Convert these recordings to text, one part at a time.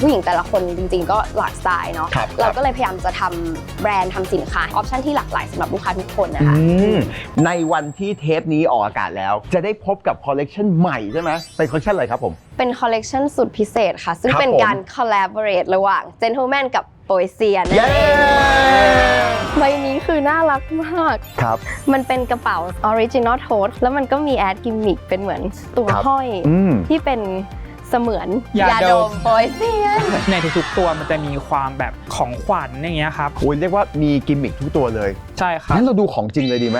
ผู้หญิงแต่ละคนจริง ๆ ก็หลากสไตล์เนาะครับ เราก็เลยพยายามจะทำแบรนด์ทำสินค้าออปชันที่หลากหลายสำหรับลูกค้าทุกคนนะคะ อืมในวันที่เทปนี้ออกอากาศแล้ว จะได้พบกับคอลเลกชันใหม่ใช่ไหมเป็นคอลเลกชันอะไรครับผม เป็นคอลเลกชันสุดพิเศษค่ะ ซึ่งครับเป็นผมการ collaborate ระหว่าง Gentleman กับโปยเซียนนเย้ใบนี้คือน่ารักมาก ครับ มันเป็นกระเป๋า original tote แล้วมันก็มีแอดกิมมิคเป็นเหมือนตัวครับ ห้อย อืม ที่เป็น เสมือนยาดมโปยเซียน ในทุกๆตัวมันจะมีความแบบของขวัญอย่างเงี้ยครับ โอ้ยเรียกว่ามีกิมมิคทุกตัวเลยใช่ครับ งั้นเราดูของจริงเลยดีไหม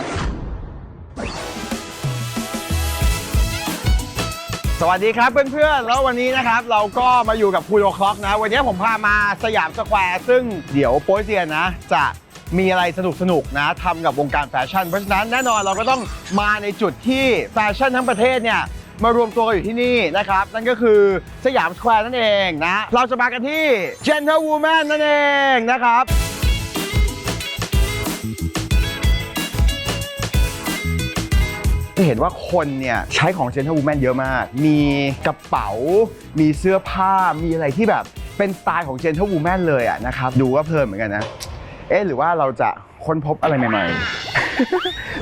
สวัสดีครับเพื่อนๆ แล้ววันนี้นะครับ เราก็มาอยู่กับคุณโอคล็อกนะ วันนี้ผมพามาสยามสแควร์ซึ่งเดี๋ยวโป๊ยเซียนนะ จะมีอะไรสนุกๆนะทำกับวงการแฟชั่น เพราะฉะนั้นแน่นอนเราก็ต้องมาในจุดที่แฟชั่นทั้งประเทศเนี่ย มารวมตัวกันอยู่ที่นี่นะครับ นั่นก็คือสยามสแควร์นั่นเองนะ เราจะมากันที่ Gentle Woman นั่นเองนะครับเห็นว่าคนเนี่ยใช้ของ Gentle Woman เยอะมาก มีกระเป๋า มีเสื้อผ้า มีอะไรที่แบบเป็นสไตล์ของ Gentle Woman เลยอะนะครับ ดูว่าเพลินเหมือนกันนะ เอ๊ะหรือว่าเราจะค้นพบอะไรใหม่ๆ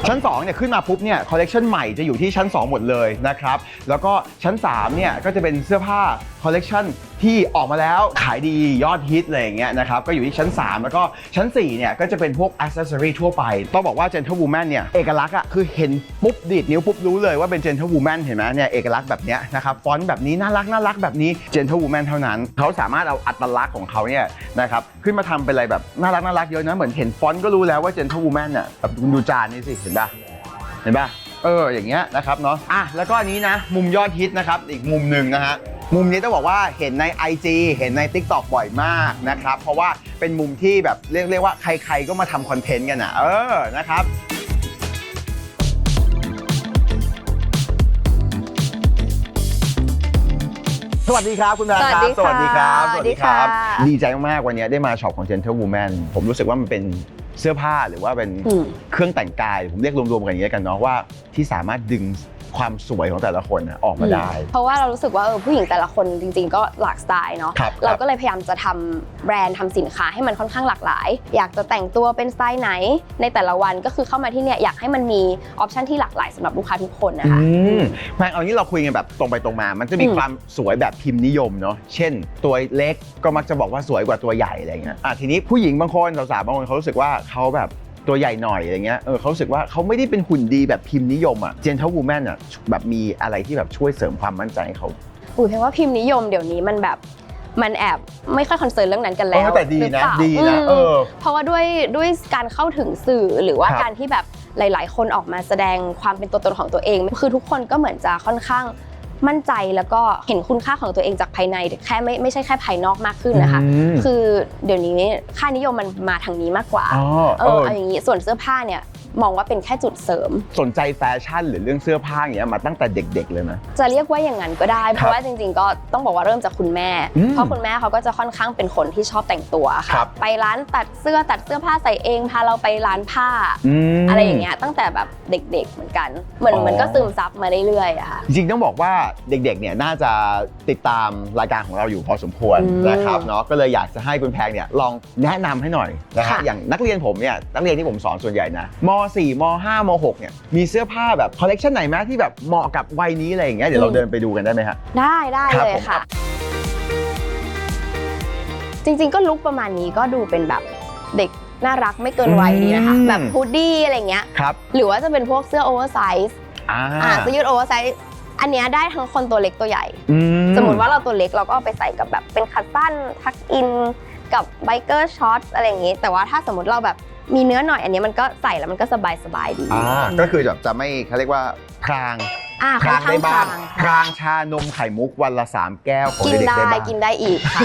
ชั้น2เนี่ยขึ้นมาปุ๊บเนี่ยคอลเลกชันใหม่จะอยู่ที่ชั้น 2 หมดเลยนะครับ แล้วก็ชั้น3เนี่ยก็จะเป็นเสื้อผ้าคอลเลกชันที่ออกมาแล้วขายดียอดฮิตอะไรอย่างเงี้ยนะครับก็อยู่ที่ชั้น 3 แล้วก็ชั้น4เนี่ยก็จะเป็นพวกอ c เซสซอรีทั่วไป ต้องบอกว่า Gentle Woman เนี่ยเอกลักษณ์อะคือเห็นปุ๊บดีดนิ้วปุ๊บรู้เลยว่าเป็น Gentle Woman เห็นไหมเนี่ยเอกลักษณ์แบบเนี้ยนะครับฟอนต์แบบนี้น่ารักน่ารักแบบนี้ Gentle Woman เท่านั้น เขาสามารถเอาอัตลักษณ์ของเขาเนี่ยนะครับขึ้นมาทำเป็นอะไรแบบน่ารักน่ารักเยอะนะเหมือนเห็นฟอนต์ก็รู้แล้วว่า Gentle Woman อะแบบดูจานนี่สิเห็นปะเห็นปะเอออย่างเงี้ยนะครับเนาะอะแล้วก็อันนี้นะมุมยอดฮิตนะครับอีกมุมหนึ่งนะฮะ มุมนี้ต้องบอกว่าเห็นใน IG เห็นใน TikTok บ่อยมากนะครับ เพราะว่าเป็นมุมที่แบบเรียกเรียกว่าใครๆก็มาทำคอนเทนต์กันอะ เออนะครับสวัสดีครับ คุณแบงค์ครับ สวัสดีค่ะครับ สวัสดีค่ะดีใจมากๆวันนี้ได้มาช็อปของ Gentle Woman ผมรู้สึกว่ามันเป็นเสื้อผ้าหรือว่าเป็นอืมเครื่องแต่งกาย ผมเรียกรวมๆกันอย่างนี้ยกันเนาะว่าที่สามารถดึง ความสวยของแต่ละคนน่ะออกมาได้ เพราะว่าเรารู้สึกว่าเออผู้หญิงแต่ละคนจริง ๆ ก็หลากสไตล์เนาะครับเราก็เลยพยายามจะทำแบรนด์ทำสินค้าให้มันค่อนข้างหลากหลาย อยากจะแต่งตัวเป็นสไตล์ไหน ในแต่ละวันก็คือเข้ามาที่เนี่ยอยากให้มันมีออปชันที่หลากหลายสำหรับลูกค้าทุกคนนะคะ อืมแพงเอางี้เราคุยกันแบบตรงไปตรงมา มันจะมีอืม ความสวยแบบพิมพ์นิยมเนาะ เช่น ตัวเล็กก็มักจะบอกว่าสวยกว่าตัวใหญ่อะไรเงี้ยอะทีนี้ผู้หญิงบางคนสาวๆบางคนเขารู้สึกว่าเขาแบบ ตัวใหญ่หน่อยอะไรเงี้ยเออเขารู้สึกว่าเขาไม่ได้เป็นหุ่นดีแบบพิมพ์นิยมอะ Gentle Woman อะแบบมีอะไรที่แบบช่วยเสริมความมั่นใจให้เขาอุ้ยเพราะว่าพิมพ์นิยมเดี๋ยวนี้มันแบบมันแอบไม่ค่อยคอนเซิร์นเรื่องนั้นกันแล้เอวอแต่ดีหรือนะเปล่าดีนะมเออ เพราะว่าด้วยด้วยการเข้าถึงสื่อหรือว่าครับการที่แบบหลาย ๆ คนออกมาแสดงความเป็นตัวตนของตัวเอง คือทุกคนก็เหมือนจะค่อนข้าง มั่นใจแล้วก็เห็นคุณค่าของตัวเองจากภายในแค่ไม่ไม่ใช่แค่ภายนอกมากขึ้นนะคะ อืม คือเดี๋ยวนี้ค่านิยมมันมาทางนี้มากกว่า อ๋อเอเอออ เอาอย่างนี้ส่วนเสื้อผ้าเนี่ย มองว่าเป็นแค่จุดเสริม สนใจแฟชั่นหรือเรื่องเสื้อผ้าอย่างเงี้ยมาตั้งแต่เด็ก ๆ เลยไหมจะเรียกว่าอย่างนั้นก็ได้ เพครัราะบว่าจริง ๆ ก็ต้องบอกว่าเริ่มจากคุณแม่ อืมเพราะคุณแม่เขาก็จะค่อนข้างเป็นคนที่ชอบแต่งตัวครัค่ะ บ ไปร้านตัดเสื้อตัดเสื้อผ้าใส่เองพาเราไปร้านผ้า ม อะไรอย่างเงี้ยตั้งแต่แบบเด็ก ๆ เหมือนกันเหมือนอ๋อมันก็ซึมซับมาเรื่อยๆอะค่ะ จริงๆต้องบอกว่าเด็กๆ เนี่ยน่าจะติดตามรายการของเราอยู่พอสมควรอืมนะครับเนาะก็เลยอยากจะให้คุณแพงเนี่ยลองแนะนำให้หน่อยนะฮะค่ะ อย่างนักเรียนผมเนี่ยนักเรียนที่ผมสอนส่วนใหญ่นะม .4 ม .5 ม .6 เนี่ยมีเสื้อผ้าแบบคอลเลกชันไหนไหมที่แบบเหมาะกับวัยนี้อะไรอย่างเงี้ยเดี๋ยวเราเดินไปดูกันได้ไหมฮะ ได้ได้ครับเลยผม ค่ะ จริงๆก็ลุคประมาณนี้ก็ดูเป็นแบบเด็กน่ารักไม่เกินวัยดีนะคะ อืม แบบฮูดดี้อะไรเงี้ย ครับหรือว่าจะเป็นพวกเสื้อโอเวอร์ไซส์อ่าอ่าเสื้อยืดโอเวอร์ไซส์อันเนี้ยได้ทั้งคนตัวเล็กตัวใหญ่ อืสมมติว่าเราตัวเล็กเราก็เอาไปใส่กับแบบเป็นคัตสั้นทักอิน กับไบเกอร์ช็อตอะไรอย่างงี้ แต่ว่าถ้าสมมติเราแบบ มีเนื้อหน่อยอันนี้มันก็ใส่แล้วมันก็สบายสบายๆดีอ่าก็คือแบบจะไม่เขาเรียกว่าพรางอ่าพค่อรานงข้าได้งบ้างพรางพรางชานมไข่มุกวันละสามแก้วของกินเด็กๆได้ได้บ้างกินได้อีกค่ะ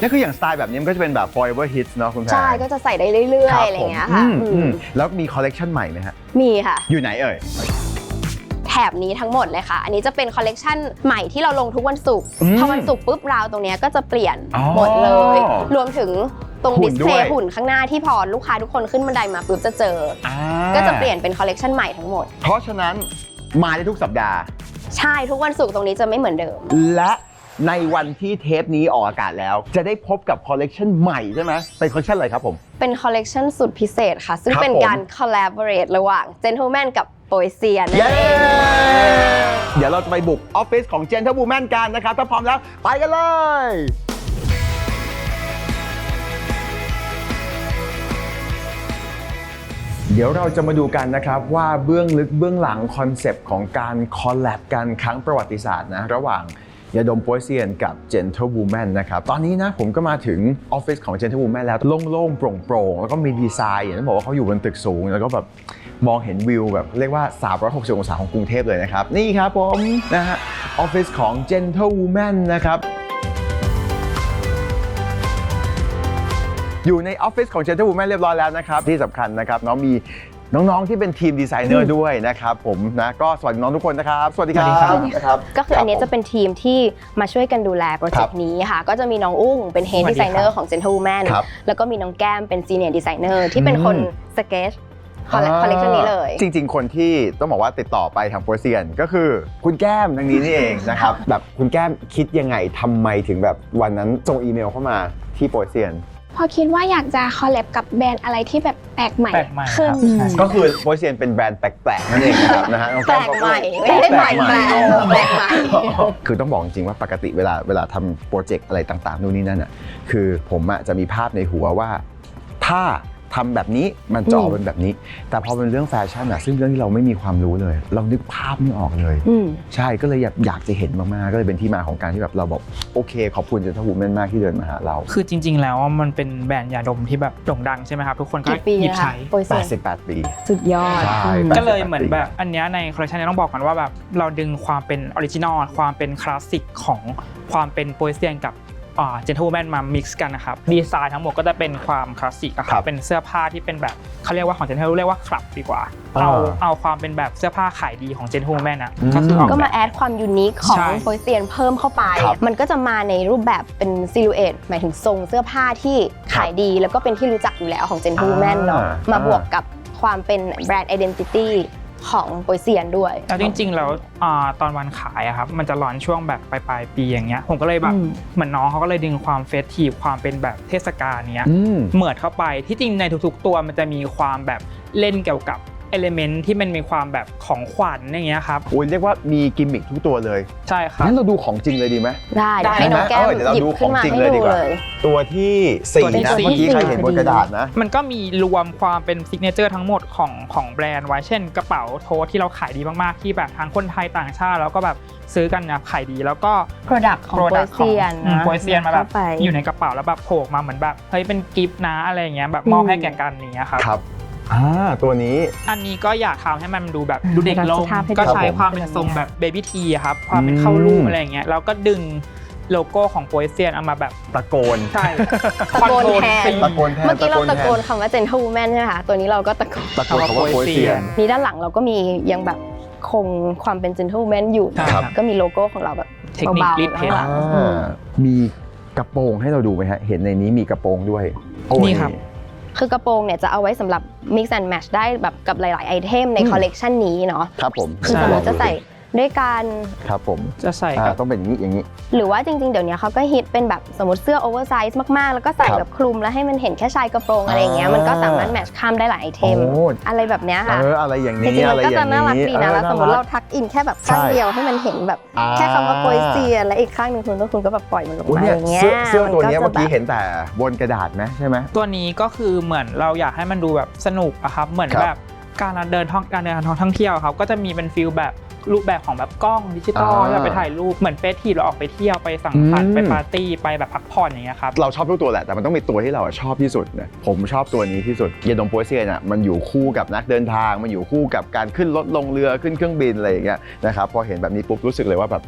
นั่นคืออย่างสไตล์แบบนี้มันก็จะเป็นแบบ forever hits เนาะคุณแพงใช่ก็จะใส่ได้เรื่อยคๆบอะไรอย่างเงี้ยผมค่ะอืมอือืมมแล้วมีคอลเลกชันใหม่ไหมฮะมีค่ะ อยู่ไหนเอ่ยแถบนี้ทั้งหมดเลยค่ะ อันนี้จะเป็นคอลเลกชันใหม่ที่เราลงทุกวันศุกร์อืมพอวันศุกร์ปุ๊บราวตรงเนี้ยก็จะเปลี่ยนอ๋อหมดเลย รวมถึง ตรงหุ่ดินสด้เพลวย ย์หุ่นข้างหน้าที่พอลูกค้าทุกคนขึ้นบันไดมาปุ๊บจะเจออ่าก็จะเปลี่ยนเป็นคอลเลกชันใหม่ทั้งหมด เพราะฉะนั้นมาได้ทุกสัปดาห์ ใช่ทุกวันศุกร์ตรงนี้จะไม่เหมือนเดิม และในวันที่เทปนี้ออกอากาศแล้ว จะได้พบกับคอลเลกชันใหม่ใช่ไหมเป็นคอลเลกชันอะไรครับผม เป็นคอลเลกชันสุดพิเศษค่ะ ซึ่งครับเป็นผมการ collaborate ระหว่าง Gentleman กับ p o e s i a นั่นเย้ เองเดี๋ยวเราจะไปบุกออฟฟิศของ Gentle Woman กันนะครับ ถ้าพร้อมแล้ว ไปกันเลย เดี๋ยวเราจะมาดูกันนะครับว่าเบื้องลึกเบื้องหลังคอนเซปต์ของการคอลแลบกันครั้งประวัติศาสตร์นะระหว่างยาดมโปยเซียนกับ Gentle Woman นะครับ ตอนนี้นะผมก็มาถึงออฟฟิศของ Gentle Woman แล้วโล่งๆโปร่งๆ แล้วก็มีดีไซน์อย่างที่บอกว่าเขาอยู่บนตึกสูง แล้วก็แบบมองเห็นวิวแบบเรียกว่า 360 องศาของกรุงเทพเลยนะครับ นี่ครับผมนะฮะออฟฟิศของ Gentle Woman นะครับ อยู่ในออฟฟิศของ Gentle Woman เรียบร้อยแล้วนะครับที่สำคัญนะครับน้องมีน้องๆที่เป็นทีมดีไซเนอร์ด้วยนะครับผมนะก็สวัสดีน้องทุกคนนะครับสวัสดีครับ สวัสดีครับนะครับก็คืออันนี้จะเป็นทีมที่มาช่วยกันดูแลโปรเจกต์นี้ค่ะ ก็จะมีน้องอุ้งเป็น Head สวัสดีครับ Designer ของ Gentleman ครับแล้วก็มีน้องแก้มเป็น Senior Designer ที่เป็นคนอืมสเกจคอลเลกชันนี้เลย จริง ๆ คนที่ต้องบอกว่าติดต่อไปทางโปรเซียน ก็คือคุณแก้มทางนี้นี่เองนะครับแบบคุณแก้มคิดยังไงทำไมถึงแบบวันนั้นส่งอีเมลเข้ามาที่โปรเซียน พอคิดว่าอยากจะคอลแลบกับแบรนด์อะไรที่แบบแปลกใหม่แปลกใหม่ขึ้น ครับใช่ก็คือโปรเซียนเป็นแบรนด์แปลกๆนั่นเองนะครับนะฮะน้องแปลก้มกใหม่ก็ไม่ได้ใหม่แปลกแปลกใหม่ คือต้องบอกจริงๆว่าปกติเวลาเวลาทำโปรเจกต์อะไรต่างๆนู่นนี่นั่นอะคือผมอะจะมีภาพในหัวว่า ถ้า ทำแบบนี้มันจะออกเป็นแบบนี้ แต่พอเป็นเรื่องแฟชั่นอะซึ่งเรื่องที่เราไม่มีความรู้เลย เรานึกภาพไม่ออกเลยอืมใช่ก็เลยอยากอยากจะเห็นมากๆก็เลยเป็นที่มาของการที่แบบเราบอกโอเค ขอบคุณเจนทวูแมนมากที่เดินมาหาเรา คือจริง ๆ แล้วมันเป็นแบรนด์ยาดมที่แบบโด่งดังใช่ไหมครับทุกคนก็กี่ปีหยิบนะคะใช้โปรเซียน88 ปี สุดยอดใช่อืมก็เลยเหมือนแบบอันเนี้ยในคอลเลคชันนี้ต้องบอกกันว่าแบบเราดึงความเป็นออริจินอลความเป็นคลาสสิกของความเป็นโปรเซียนกับ เจนท l e แมนมา mix กันนะครับดีไซน์ทั้งหมดก็จะเป็นความคลาสสิกอะคครัรับบเป็นเสื้อผ้าที่เป็นแบบเขาเรียกว่าของเจนท l e เรียกว่าคลับดีกว่าอ่าเอาเอาความเป็นแบบเสื้อผ้าขายดีของเจนท l e แมนอะก็คือออกก็แบมาบ แอดความยูนิคของใช่ โปรเซียนเพิ่มเข้าไป ครับมันก็จะมาในรูปแบบเป็นซิลูเอตหมายถึงทรงเสื้อผ้าที่ขายดี แล้วก็เป็นที่รู้จักอยู่แล้วของ Gentleman เนาะอ่าม มาบวกกับความเป็นแบรนด์ Identity ของโปรเซียนด้วย แล้วจริงๆ แล้วอ่าตอนวันขายอะครับมันจะร้อนช่วงแบบปลายๆปีอย่างเงี้ยผมก็เลยแบบอืม เหมือนน้องเขาก็เลยดึงความเฟสทีฟความเป็นแบบเทศกาลเนี้ยอืม เหมือดเข้าไปที่จริงในทุกๆ ตัวมันจะมีความแบบเล่นเกี่ยวกับ เอลิเมนต์ที่มันมีความแบบของขวัญอย่างเงี้ยครับโอ้ยเรียกว่ามีกิมมิคทุกตัวเลย ใช่ครับงั้นเราดูของจริงเลยดีไหมได้เดี๋ยวได้ให้น้องแก้มเออเดี๋ยวเราหยิบดูขึ้นมาของจริงให้เลยดีดูกว่าเลยตัวที่สี่ตัวที่นะสี่เมื่อกี้ใครเห็นบนกระดาษนะ มันก็มีรวมความเป็นซิกเนเจอร์ทั้งหมดของของแบรนด์ไว้เช่น กระเป๋าโทสที่เราขายดีมากๆที่แบบทั้งคนไทยต่างชาติแล้วก็แบบซื้อกันนะขายดีแล้วก็ Product ของ Product โปรเซียนอืมนะโปรเซียนมาแบบเข้าไปอยู่ในกระเป๋าแล้วแบบโผล่ออกมาเหมือนแบบเฮ้ยเป็นกิฟต์นะอะไรอย่างเงี้ยแบบมอบอืมให้แก่กันอย่างเงี้ยครับครับ อ่าตัวนี้ อันนี้ก็อยากทำให้มันดูแบบดูเด็กลงสภาพให้ดูก็ใช้ครับผมความเป็นทรงแบบเบบี้ทีครับ ความเป็นอืมเข้ารูปอะไรอย่างเงี้ยแล้วก็ดึงโลโก้ของโปรเซียนเอามาแบบตะโกนใช่ตะโกนแทนสีตะโกนแทนเมื่อกี้เราตะโกนแทคำว่า Gentleman ใช่ไหมคะตัวนี้เราก็ตะโกนตะโกนคำว่าโปรเซียนนี่ด้านหลังเราก็มียังแบบคงความเป็น Gentleman อยู่ใช่ครับก็มีโลโก้ของเราแบบเทคนิคเบาลิดๆเพข้างหลังอ่ามีกระโปรงให้เราดูไหมฮะ เห็นในนี้มีกระโปรงด้วยโอ้นี่ครับ คือกระโปรงเนี่ยจะเอาไว้สำหรับ mix and match ได้แบบกับหลาย ๆ ไอเทมในอืมคอลเลกชันนี้เนาะครับผมคือสมมติจะใส่ ด้วยกันครับผมจะใส่อ่ากับต้องเป็นอย่างนี้อย่างนี้ หรือว่าจริงๆ เดี๋ยวนี้เขาก็ฮิตเป็นแบบสมมติเสื้อโอเวอร์ไซส์มากๆ แล้วก็ใส่ครับแบบคลุมแล้วให้มันเห็นแค่ชายกระโปรงอะไรอย่างเงี้ยอ่ามัมันก็สามารถแมทช์ข้ามได้หลายไอเทม โอ้ อะไรแบบเนี้ยค่ะเอออะไรอย่างจนี้ริงๆอะมันไรก็อจะย่างน่ารักนี้ดีนะแล้วสมมติเราทักอินแค่แบบข้างใช่เดียวให้มันเห็นแบบอ่า แค่คำว่าโปรยเซียนและอีกข้างหนึ่งคุณก็คุณก็แบบปล่อยมันลงโอ้ยมาเนี่อยย่างเงี้ยเสื้อเสื้อตัวเนี้ยมัเมื่อกี้จะแบบเห็นแต่บนกระดาษไหมใช่ไหม ตัวนี้ก็คือเหมือนเราอยากให้มันดูแบบสนุกอะครับ เหมือนครับแบบการเดินท่องการเดินทางท่องเที่ยวครับ ก็จะมีเป็นฟิลแบบ รูปแบบของแบบกล้องดิจิตอลอ่าที่เราไปถ่ายรูปเหมือนเฟสทีเราออกไปเที่ยวไปสังสรรอืค์มไปปาร์ตี้ไปแบบพักผ่อนอย่างเงี้ยครับ เราชอบทุกตัวแหละแต่มันต้องมีตัวที่เราชอบที่สุดนะผมชอบตัวนี้ที่สุดเยดงโปรเซียนอะมันอยู่คู่กับนักเดินทาง มันอยู่คู่กับการขึ้นรถลงเรือขึ้นเครื่องบินอะไรอย่างเงี้ยนะครับพอเห็นแบบนี้ปุ๊บรู้สึกเลยว่าแบบ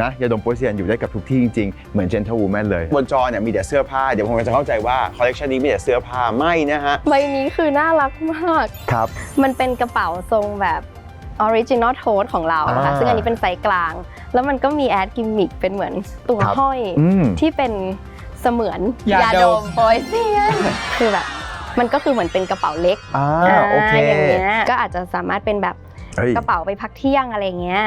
นะยาดมโปรเซียนอยู่ได้กับทุกที่จริงๆ เหมือน Gentle Woman เลย บนจอเนี่ยมีแต่เสื้อผ้าเดี๋ยวผมจะเข้าใจว่าคอลเลกชันนี้มีแต่เสื้อผ้าไม่นะฮะใบนี้คือน่ารักมาก ครับ มันเป็นกระเป๋าทรงแบบ ออริจินอลโทสของเรานะคะอ่าซึ่งอันนี้เป็นไซส์กลาง แล้วมันก็มีแอดกิมมิคเป็นเหมือนตัวครับห้อยอืม ที่เป็นเสมือนยาดมโปรยเซียนคือแบบมันก็คือเหมือนเป็นกระเป๋าเล็กอ่าโอเคอย่างเงี้ยก็อาจจะสามารถเป็นแบบเฮ้ยกระเป๋าไปพักเที่ยงอะไรเงี้ย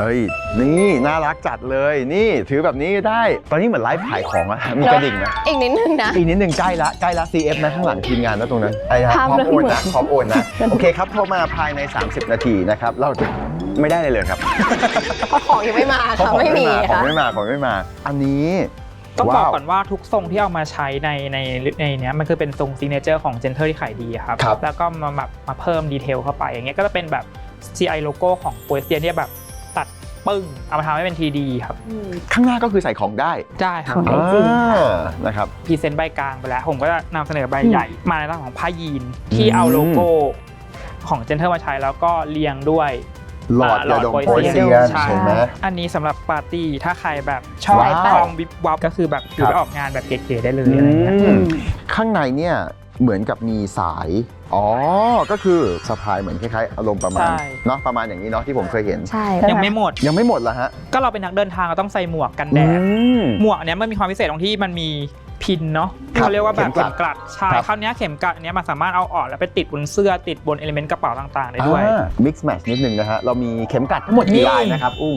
เอ้ย นี่น่ารักจัดเลย นี่ถือแบบนี้ได้ ตอนนี้เหมือนไลฟ์ขายของอะมีกระดิ่งไหมอีกนิดนึงนะ อีกนิดหนึ่งใกล้ละใกล้ละ CF นะข้างหลังทีมงานนะตรงนั้นไอ้ครับภาพพร้อมเริ่มโอนเหมืนะอนพร้อมโอนนะ โอเคครับเข้ามาภายใน 30 นาทีนะครับ เราจะไม่ได้เลยเลยครับเพราะของยังไม่มาเพราะค่ะของไม่มีขอค่ะงไม่มาของไม่มา อันนี้ต้องบอกว้าวก่อนว่าทุกทรงที่เอามาใช้ในในในเนี้ยมันคือเป็นทรงซิกเนเจอร์ของเจนเทอร์ที่ขายดีครับครับ แล้วก็มาแบบมาเพิ่มดีเทลเข้าไปอย่างเงี้ยก็จะเป็นแบบ CI โลโก้ของโปรเซียนที่แบบ ตัดปึ้งเอามาทำให้เป็น TD ครับข้างหน้าก็คือใส่ของได้ได้ครับของจริงค่ะอ่านะครับพรีเซนต์ใบกลางไปแล้ว ผมก็จะนำเสนอใบใหญ่มาในร่างของผ้ายีนที่เอาโลโก้ของเจนเทอร์มาใช้แล้วก็เรียงด้วยหลอดหลยาอดดมโปโปรรเซีเซียยนนใช่ใช่ไหมอันนี้สำหรับปาร์ตี้ถ้าใครแบบชอบว้าวความวิบวับก็คือแบบถือไปออกงานแบบเก๋ๆได้เลยอะไรเงี้ยอืมข้างในเนี่ย เหมือนกับมีสาย อ๋อ ก็คือสะพายเหมือนคล้ายๆ อารมณ์ประมาณใช่ เนาะประมาณอย่างนี้เนาะที่ผมเคยเห็น ใช่ยังไม่หมด ยังไม่หมดเหรอฮะก็เราเป็นนักเดินทางเราต้องใส่หมวกกันแดดอืมหมวกเนี้ยมันมีความพิเศษตรงที่มันมีพินเนาะครับเขาเรียกว่าแบบเข็เข็มมกกลัลัดดใช่ครับ คราวเนี้ยเข็มกลัดเนี้ยมันสามารถเอาออกแล้วไปติดบนเสื้อติดบนเอลิเมนต์กระเป๋าต่างๆได้ด้วย มิกซ์แมทนิดนึงนะฮะ เรามีเข็มกลัดทั้งหมดกี่นี่ลายนะครับ อุ้ง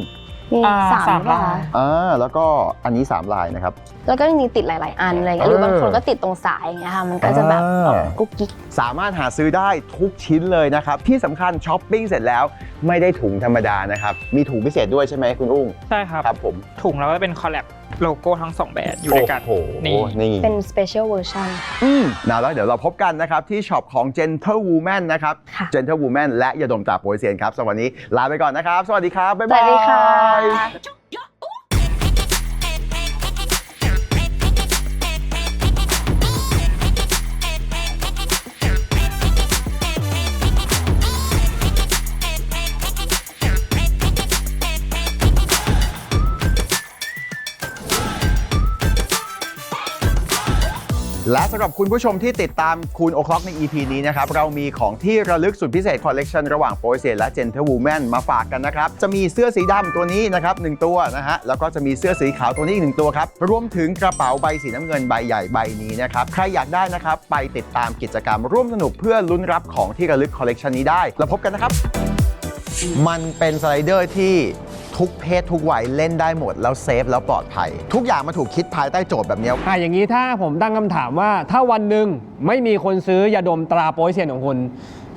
มีอ่าสามสามลาลายยอ่าแล้วก็อันนี้ 3 ลายนะครับ แล้วก็จริงๆติดหลาย ๆ อันอะไรเงี้ยหรือบางคนก็ติดตรงสายอย่างเงี้ยค่ะมันก็จะแบบอ่า กุ๊กกิ๊ก สามารถหาซื้อได้ทุกชิ้นเลยนะครับ ที่สำคัญช้อปปิ้งเสร็จแล้วไม่ได้ถุงธรรมดานะครับ มีถุงพิเศษด้วยใช่ไหมคุณอุ้งใช่ครับ ครับผม ถุงเราก็จะเป็นคอลแลบ โลโก้ทั้งสองแบรนด์อยู่ด้วยกันโอ้โหนี่นี่เป็น special version อืมนะแล้วเดี๋ยวเราพบกันนะครับ ที่ช็อปของ Gentle Woman นะครับ ค่ะ Gentle Woman และยาดมจากโปรยเซียนครับสำหรับวันนี้ลาไปก่อนนะครับ สวัสดีครับ บ๊ายสบายวัสดีค่ะ และสำหรับคุณผู้ชมที่ติดตามคูณโอคล็อกใน EP นี้นะครับ เรามีของที่ระลึกสุดพิเศษคอลเลกชันระหว่างโปรเซียนและ Gentle Woman มาฝากกันนะครับ จะมีเสื้อสีดำตัวนี้นะครับหนึ่งตัวนะฮะ แล้วก็จะมีเสื้อสีขาวตัวนี้อีกหนึ่งตัวครับ รวมถึงกระเป๋าใบสีน้ำเงินใบใหญ่ใบนี้นะครับ ใครอยากได้นะครับ ไปติดตามกิจกรรมร่วมสนุกเพื่อลุ้นรับของที่ระลึกคอลเลกชันนี้ได้ แล้วพบกันนะครับ มันเป็นสไลเดอร์ที่ ทุกเพศทุกวัยเล่นได้หมด แล้วเซฟแล้วปลอดภัย ทุกอย่างมาถูกคิดภายใต้โจทย์แบบนี้อะอย่างนี้ถ้าผมตั้งคำถามว่าถ้าวันหนึ่งไม่มีคนซื้อยาดมตราโป๊ยเซียนของคุณ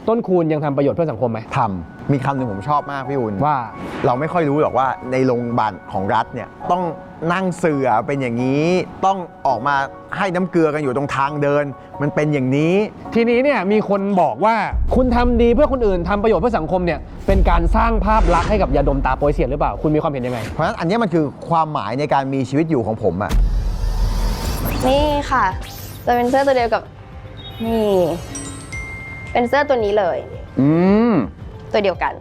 ต้นคูณยังทำประโยชน์เพื่อสังคมไหม ทำมีคำหนึ่งผมชอบมากพี่อุ่นว่า เราไม่ค่อยรู้หรอกว่าในโรงพยาบาลของรัฐเนี่ยต้องนั่งเสือเป็นอย่างนี้ ต้องออกมาให้น้ำเกลือกันอยู่ตรงทางเดิน มันเป็นอย่างนี้ ทีนี้เนี่ยมีคนบอกว่าคุณทำดีเพื่อคนอื่นทำประโยชน์เพื่อสังคมเนี่ยเป็นการสร้างภาพลักษณ์ให้กับยาดมตาโป๊ยเซียนหรือเปล่า คุณมีความเห็นยังไง เพราะฉะนั้นอันเนี้ยมันคือความหมายในการมีชีวิตอยู่ของผมอะนี่ค่ะ จะเป็นเสื้อตัวเดียวกับนี่ เป็นเสื้อตัวนี้เลย อืมตัวเดียวกัน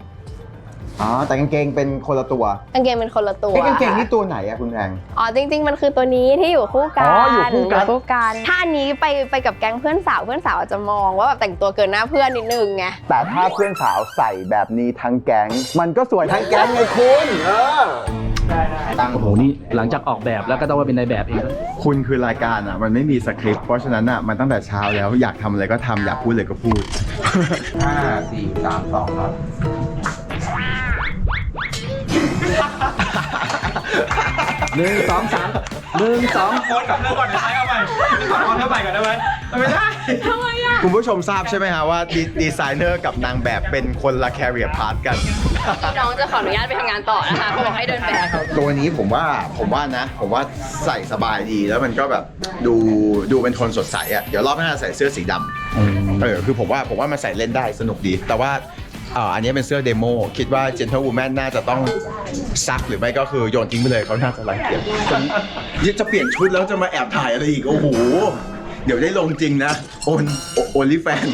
อ๋อแต่กางเกงเป็นคนละตัวกางเกงเป็นคนละตัวไอ้กางเกงนี่ค่ะตัวไหนอะคุณแพง อ๋อจริง ๆ มันคือตัวนี้ที่อยู่คู่กันอ๋ออยู่คู่กันกันถ้าอันนี้ไปไปกับแก๊งเพื่อนสาวเพื่อนสาวอาจจะมองว่าแบบแต่งตัวเกินหน้าเพื่อนนิดนึงไงแต่ถ้าเพื่อนสาวใส่แบบนี้ทั้งแก๊งมันก็สวยทั้งแก๊งไงคุณเออ โอ้โหนี่หลังจากออกแบบแล้วก็ต้องมาเป็นในายแบบเองแล้วคุณคือรายการอะ มันไม่มีสคริปต์เพราะฉะนั้นอะมันตั้งแต่เช้าแล้วอยากทำอะไรก็ทำอยากพูดอะไรก็พูด ห้าสี่สามสองครับหนึ่งสองสามหนึ่งสองโพสกับเรื่องก่อนจะใช้เอาใหม่ขอเอาเท่าไหร่ก่อนได้ไหมไม่ได้ คุณผู้ชมทราบใช่ไหมฮะว่าดีดีไซเนอร์กับนางแบบเป็นคนละแคริเอร์พาร์ทกัน น้องจะขออนุญาตไปทำงานต่อนะคะเขาบอกให้เดินแบบตัวนี้ผมว่าผมว่านะ ผมว่าใส่สบายดีแล้วมันก็แบบดูดูเป็นโทนสดใสอะเดี๋ยวรอบหน้าใส่เสื้อสีดำเออคือผมว่าผมว่ามันใส่เล่นได้สนุกดี แต่ว่าเอ่ออันนี้เป็นเสื้อเดโมคิดว่า Gentle Woman น่าจะต้องซักหรือไม่ก็คือโยนทิ้งไปเลยเขาน่าจะรังเกียจจะจะเปลี่ยนชุดแล้วจะมาแอบถ่ายอะไรอีก โอ้โห เดี๋ยวได้ลงจริงนะ โอนโอลิแฟน